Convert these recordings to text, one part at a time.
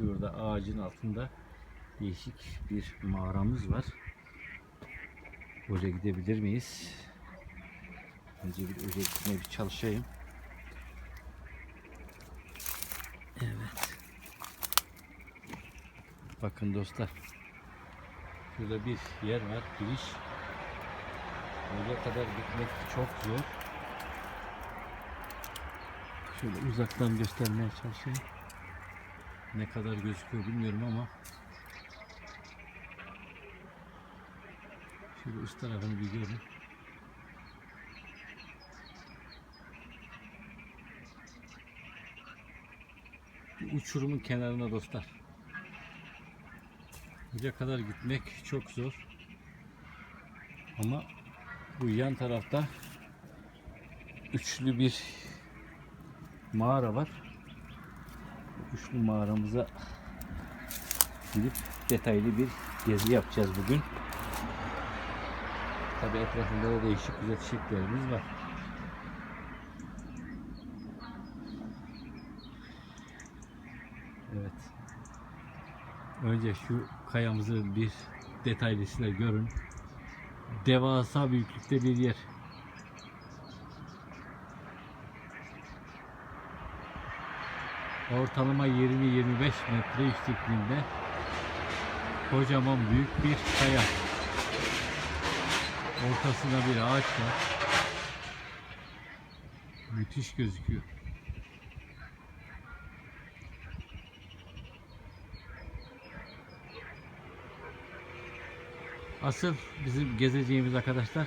Şurada ağacın altında değişik bir mağaramız var. Oraya gidebilir miyiz? Önce bir oraya gitmeye bir çalışayım. Evet. Bakın dostlar. Şurada bir yer var, giriş. Oraya kadar gitmek çok zor. Şöyle uzaktan göstermeye çalışayım. Ne kadar gözüküyor bilmiyorum ama Şöyle üst tarafını bir görün. Uçurumun kenarına dostlar. Buraya kadar gitmek çok zor. Ama bu yan tarafta üçlü bir mağara var. Üçlü mağaramıza gidip detaylı bir gezi yapacağız bugün. Tabi etrafında da değişik güzel çiçeklerimiz var. Evet. Önce şu kayamızı bir detaylısıyla görün. Devasa büyüklükte bir yer. Ortalama 20-25 metre yüksekliğinde kocaman büyük bir kaya. Ortasında bir ağaç var. Müthiş gözüküyor. Asıl bizim gezeceğimiz arkadaşlar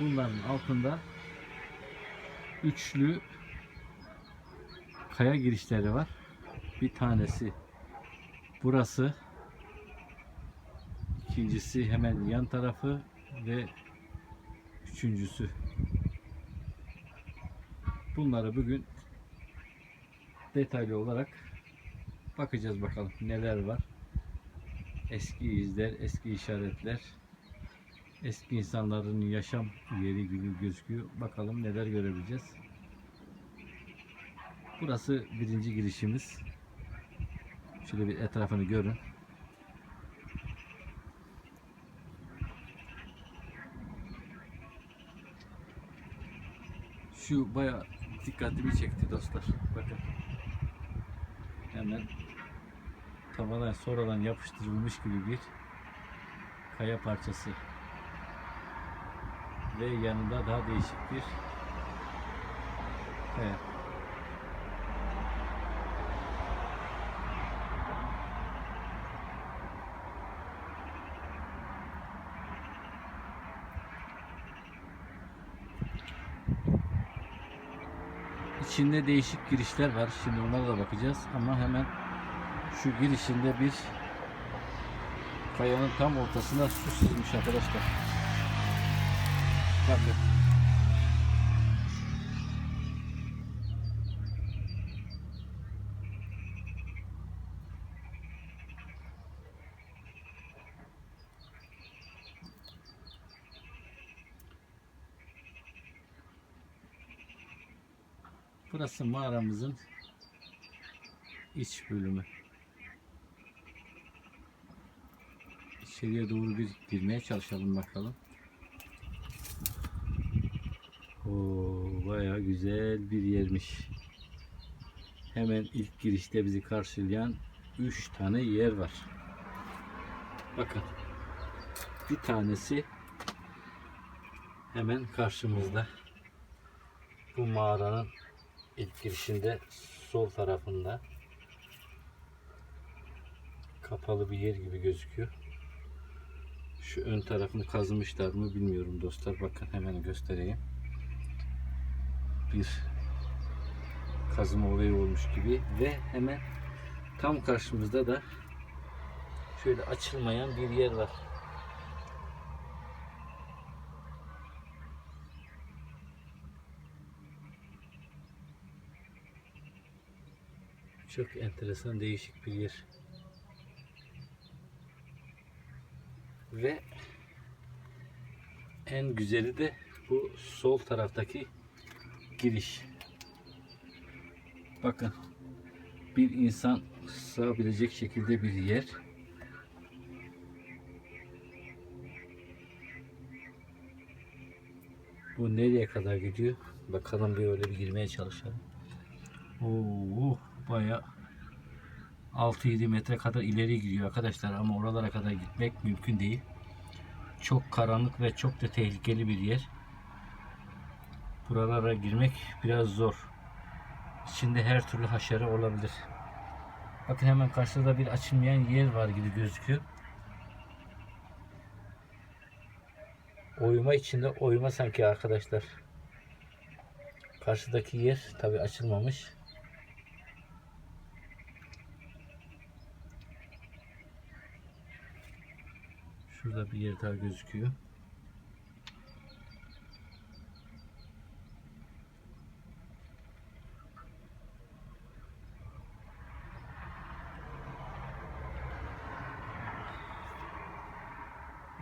bunların altında üçlü kaya girişleri var. Bir tanesi burası. İkincisi hemen yan tarafı ve üçüncüsü. Bunları bugün detaylı olarak bakacağız bakalım neler var. Eski izler, eski işaretler, eski insanların yaşam yeri gibi gözüküyor. Bakalım neler görebileceğiz. Burası birinci girişimiz. Şöyle bir etrafını görün. Şu baya dikkatimi çekti dostlar. Bakın. Hemen tavana sonradan yapıştırılmış gibi bir kaya parçası. Ve yanında daha değişik bir kaya. İçinde değişik girişler var. Şimdi onlara da bakacağız. Ama hemen şu girişinde bir kayanın tam ortasına su sızmış arkadaşlar. Bakın. Burası mağaramızın iç bölümü. İçeriye doğru bir girmeye çalışalım bakalım. Oo, bayağı güzel bir yermiş. Hemen ilk girişte bizi karşılayan 3 tane yer var. Bakın. Bir tanesi hemen karşımızda. Bu mağaranın ilk girişinde sol tarafında kapalı bir yer gibi gözüküyor. Şu ön tarafını kazımışlar mı bilmiyorum dostlar. Bakın hemen göstereyim. Bir kazıma olayı olmuş gibi ve hemen tam karşımızda da şöyle açılmayan bir yer var. Çok enteresan değişik bir yer. Ve en güzeli de bu sol taraftaki giriş. Bakın bir insan sığabilecek şekilde bir yer. Bu nereye kadar gidiyor? Bakalım bir öyle bir girmeye çalışalım. Oo, baya 6-7 metre kadar ileri gidiyor arkadaşlar ama oralara kadar gitmek mümkün değil. Çok karanlık ve çok da tehlikeli bir yer. Buralara girmek biraz zor. İçinde her türlü haşere olabilir. Bakın hemen karşıda bir açılmayan yer var gibi gözüküyor. Oyma içinde oyma sanki arkadaşlar. Karşıdaki yer tabi açılmamış. Şurada bir yer daha gözüküyor.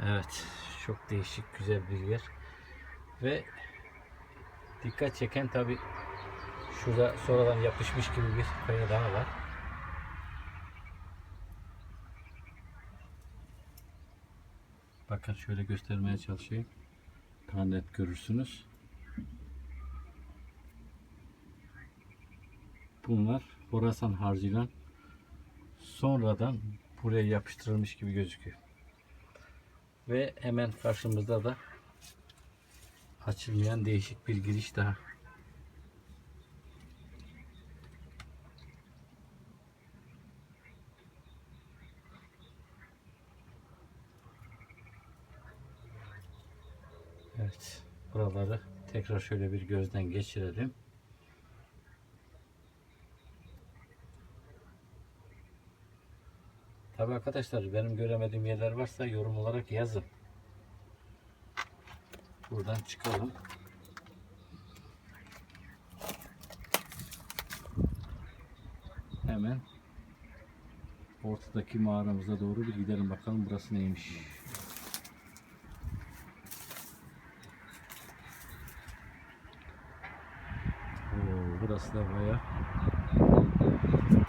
Evet, çok değişik, güzel bir yer. Ve dikkat çeken tabi şurada sonradan yapışmış gibi bir kaya daha var. Bakın şöyle göstermeye çalışayım. Daha net görürsünüz. Bunlar Horasan harcıyla sonradan buraya yapıştırılmış gibi gözüküyor. Ve hemen karşımızda da açılmayan değişik bir giriş daha. Evet. Buraları tekrar şöyle bir gözden geçirelim. Tabii arkadaşlar benim göremediğim yerler varsa yorum olarak yazın. Buradan çıkalım. Hemen ortadaki mağaramıza doğru bir gidelim bakalım burası neymiş. Oo, burası da baya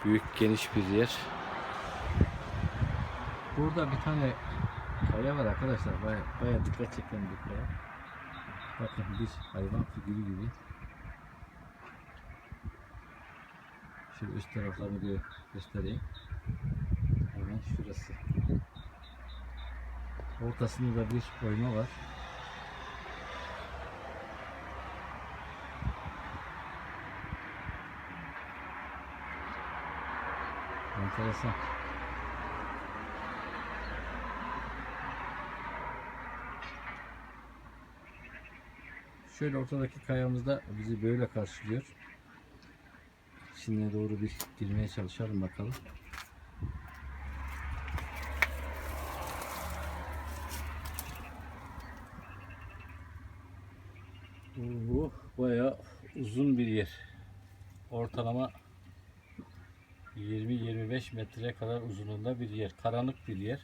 büyük geniş bir yer. Burada bir tane kaya var arkadaşlar. Baya, baya dikkat çeken bir kaya. Bakın bir hayvan figürü gibi. Şöyle üst taraflarını göstereyim. Hemen şurası. Ortasında da bir oyma var. Enteresan. Şöyle ortadaki kayamızda bizi böyle karşılıyor. İçine doğru bir girmeye çalışalım bakalım. Bu bayağı uzun bir yer. Ortalama 20-25 metreye kadar uzunluğunda bir yer. Karanlık bir yer.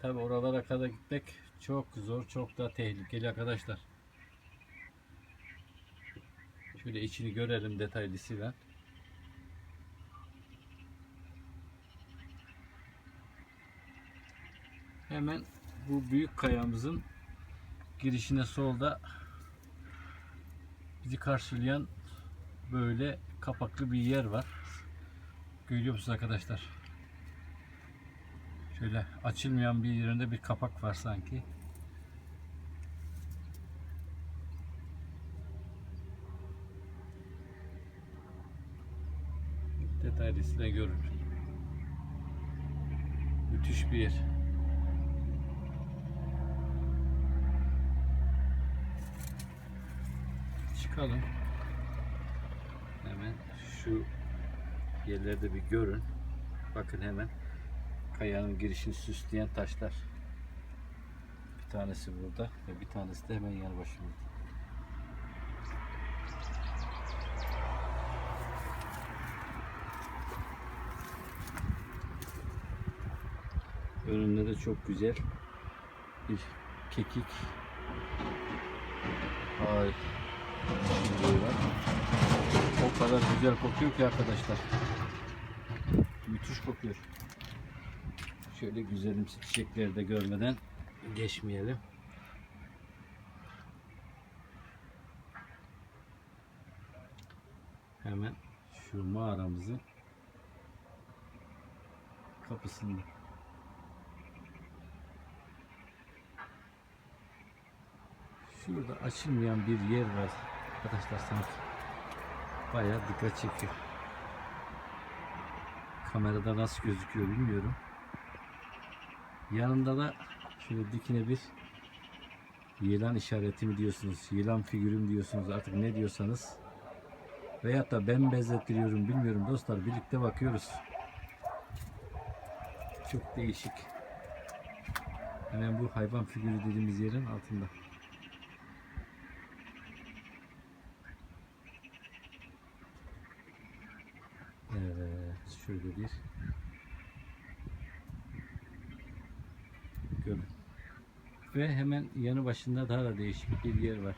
Tabi oralara kadar gitmek çok zor, çok da tehlikeli arkadaşlar. Şöyle içini görelim detaylısıyla. Hemen bu büyük kayamızın girişine solda bizi karşılayan böyle kapaklı bir yer var. Görüyor musunuz arkadaşlar? Şöyle açılmayan bir yerinde bir kapak var sanki. Detaylısıyla görün. Müthiş bir yer. Çıkalım. Şu yerlerde bir görün. Bakın hemen kayanın girişini süsleyen taşlar. Bir tanesi burada ve bir tanesi de hemen yanı başımızda. Önünde de çok güzel bir kekik ağacı var. O kadar güzel kokuyor ki arkadaşlar. Müthiş kokuyor. Şöyle güzelimsi çiçekleri de görmeden geçmeyelim. Hemen şu mağaramızın kapısında. Şurada açılmayan bir yer var. Arkadaşlar sanki bayağı dikkat çekiyor. Kamerada nasıl gözüküyor bilmiyorum. Yanında da şöyle dikine bir yılan işareti mi diyorsunuz, yılan figürüm diyorsunuz artık ne diyorsanız. Veyahut da ben benzettiriyorum bilmiyorum dostlar birlikte bakıyoruz. Çok değişik. Hemen bu hayvan figürü dediğimiz yerin altında. Evet, şöyle bir göl. Ve hemen yanı başında daha da değişik bir yer var.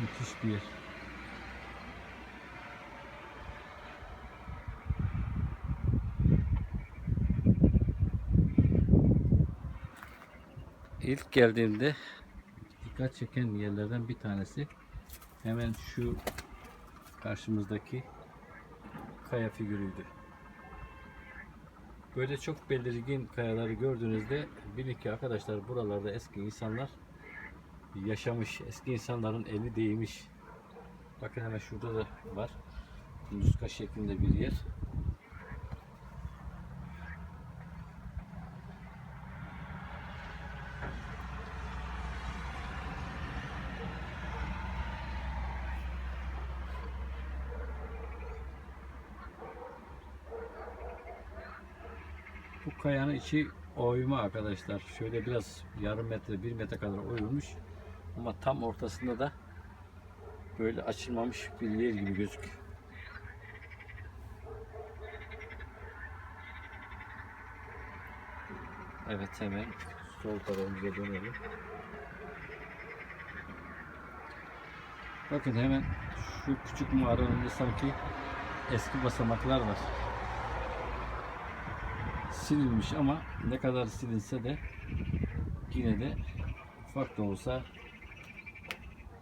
Müthiş bir yer. İlk geldiğimde dikkat çeken yerlerden bir tanesi hemen şu karşımızdaki kaya figürüydü. Böyle çok belirgin kayaları gördüğünüzde bilin ki arkadaşlar buralarda eski insanlar yaşamış. Eski insanların eli değmiş. Bakın hemen şurada da var. Muska şeklinde bir yer. Kayanın içi oyma arkadaşlar. Şöyle biraz yarım metre, bir metre kadar oyulmuş. Ama tam ortasında da böyle açılmamış bir yer gibi gözüküyor. Evet hemen sol tarafımıza dönelim. Bakın hemen şu küçük mağaranın sanki eski basamaklar var silinmiş ama ne kadar silinse de yine de ufak da olsa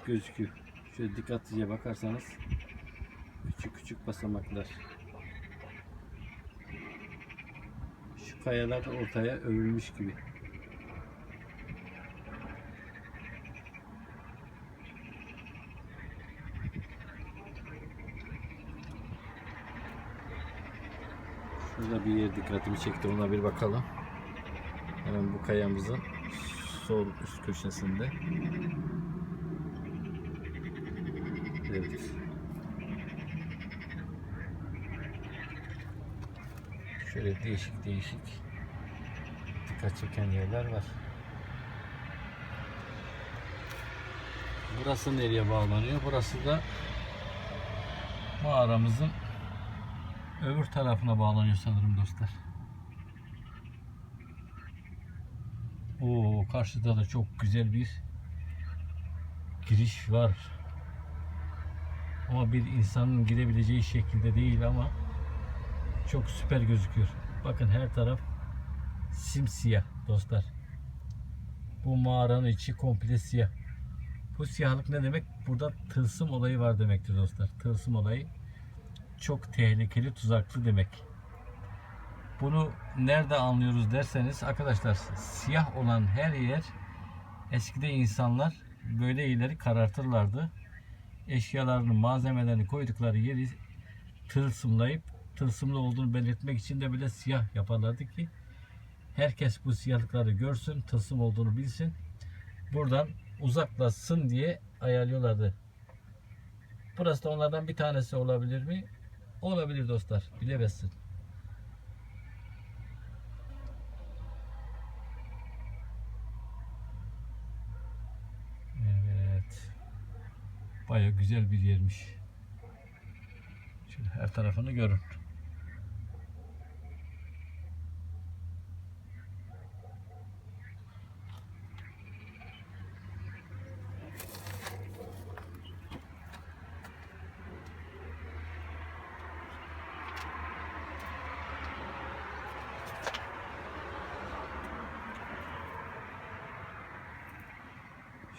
gözüküyor. Şöyle dikkatlice bakarsanız küçük küçük basamaklar. Şu kayalar ortaya örülmüş gibi. Şurada bir yer dikkatimi çekti. Ona bir bakalım. Hemen bu kayamızın sol üst köşesinde. Evet. Şöyle değişik değişik dikkat çeken yerler var. Burası nereye bağlanıyor? Burası da mağaramızın öbür tarafına bağlanıyor sanırım dostlar. Oo karşıda da çok güzel bir giriş var. Ama bir insanın girebileceği şekilde değil ama çok süper gözüküyor. Bakın her taraf simsiyah dostlar. Bu mağaranın içi komple siyah. Bu siyahlık ne demek? Burada tılsım olayı var demektir dostlar. Tılsım olayı çok tehlikeli, tuzaklı demek. Bunu nerede anlıyoruz derseniz arkadaşlar siyah olan her yer eskide insanlar böyle yerleri karartırlardı. Eşyalarını, malzemelerini koydukları yeri tılsımlayıp tılsımlı olduğunu belirtmek için de böyle siyah yaparlardı ki herkes bu siyahlıkları görsün, tılsım olduğunu bilsin. Buradan uzaklaşsın diye ayarlıyorlardı. Burası da onlardan bir tanesi olabilir mi? Olabilir dostlar. Bilemezsin. Evet. Baya güzel bir yermiş. Şöyle her tarafını görün.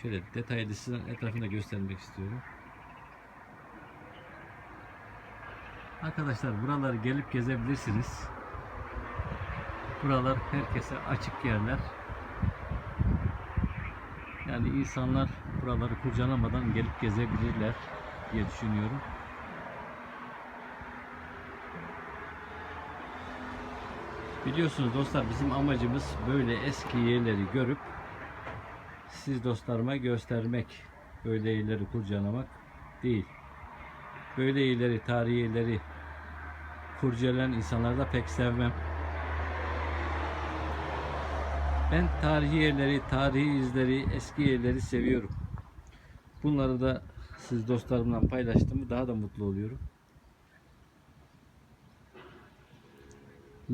Şöyle detaylı size etrafında göstermek istiyorum. Arkadaşlar buraları gelip gezebilirsiniz. Buralar herkese açık yerler. Yani insanlar buraları kurcalamadan gelip gezebilirler diye düşünüyorum. Biliyorsunuz dostlar bizim amacımız böyle eski yerleri görüp siz dostlarıma göstermek, böyle yerleri kurcalamak değil. Böyle yerleri, tarihi yerleri kurcalayan insanları da pek sevmem. Ben tarihi yerleri, tarihi izleri, eski yerleri seviyorum. Bunları da siz dostlarımla paylaştığımı daha da mutlu oluyorum.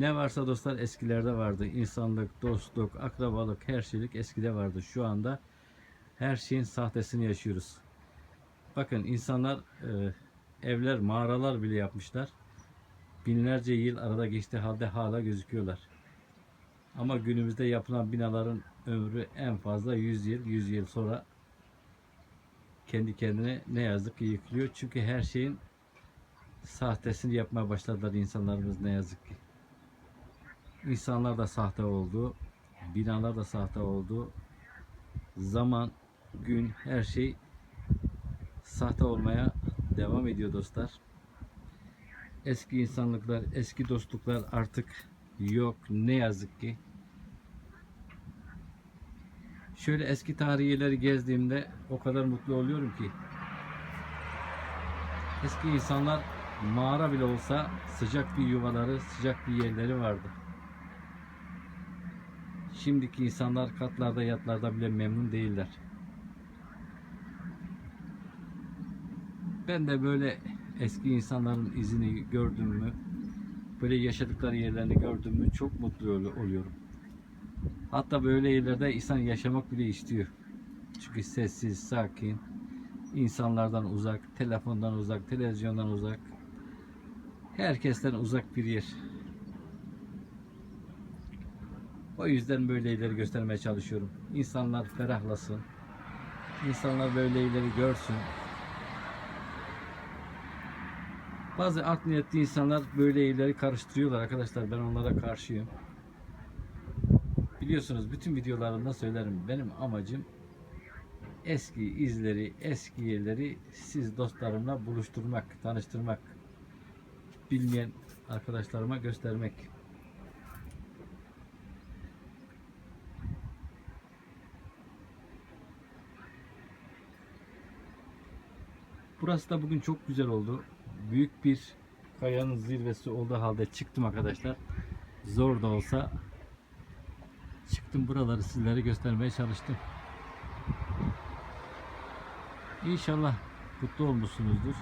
Ne varsa dostlar eskilerde vardı. İnsanlık, dostluk, akrabalık, her şeylik eskide vardı. Şu anda her şeyin sahtesini yaşıyoruz. Bakın insanlar e, evler, mağaralar bile yapmışlar. Binlerce yıl arada geçti halde hala gözüküyorlar. Ama günümüzde yapılan binaların ömrü en fazla 100 yıl, 100 yıl sonra kendi kendine ne yazık ki yıkılıyor. Çünkü her şeyin sahtesini yapmaya başladılar insanlarımız ne yazık ki. İnsanlar da sahte oldu, binalar da sahte oldu. Zaman, gün, her şey sahte olmaya devam ediyor dostlar. Eski insanlıklar, eski dostluklar artık yok ne yazık ki. Şöyle eski tarihi yerleri gezdiğimde o kadar mutlu oluyorum ki. Eski insanlar mağara bile olsa sıcak bir yuvaları, sıcak bir yerleri vardı. Şimdiki insanlar katlarda, yatlarda bile memnun değiller. Ben de böyle eski insanların izini gördüm mü, böyle yaşadıkları yerlerini gördüm mü çok mutlu ol- oluyorum. Hatta böyle yerlerde insan yaşamak bile istiyor. Çünkü sessiz, sakin, insanlardan uzak, telefondan uzak, televizyondan uzak, herkesten uzak bir yer. O yüzden böyle yerleri göstermeye çalışıyorum. İnsanlar ferahlasın. İnsanlar böyle yerleri görsün. Bazı art niyetli insanlar böyle yerleri karıştırıyorlar arkadaşlar. Ben onlara karşıyım. Biliyorsunuz bütün videolarımda söylerim. Benim amacım eski izleri, eski yerleri siz dostlarımla buluşturmak, tanıştırmak. Bilmeyen arkadaşlarıma göstermek. Burası da bugün çok güzel oldu. Büyük bir kayanın zirvesi olduğu halde çıktım arkadaşlar. Zor da olsa çıktım buraları sizlere göstermeye çalıştım. İnşallah mutlu olmuşsunuzdur.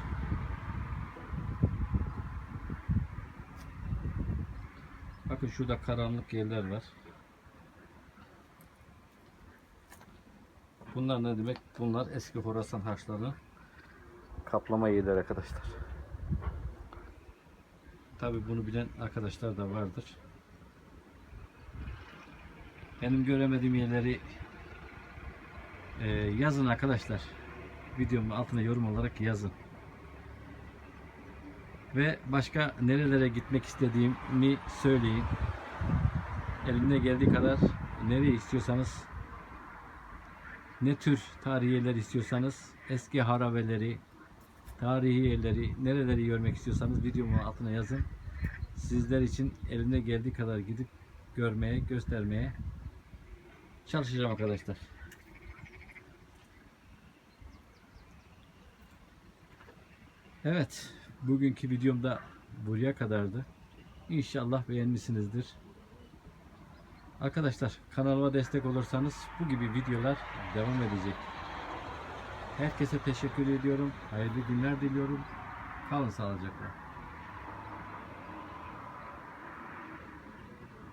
Bakın şurada karanlık yerler var. Bunlar ne demek? Bunlar eski Horasan harçları kaplama yerleri arkadaşlar. Tabi bunu bilen arkadaşlar da vardır. Benim göremediğim yerleri e, yazın arkadaşlar. Videomun altına yorum olarak yazın. Ve başka nerelere gitmek istediğimi söyleyin. Elimde geldiği kadar nereye istiyorsanız ne tür tarihi yerler istiyorsanız eski harabeleri, tarihi yerleri, nereleri görmek istiyorsanız videomun altına yazın. Sizler için elimde geldiği kadar gidip görmeye, göstermeye çalışacağım arkadaşlar. Evet, bugünkü videom da buraya kadardı. İnşallah beğenmişsinizdir. Arkadaşlar kanalıma destek olursanız bu gibi videolar devam edecek. Herkese teşekkür ediyorum. Hayırlı günler diliyorum. Kalın sağlıcakla.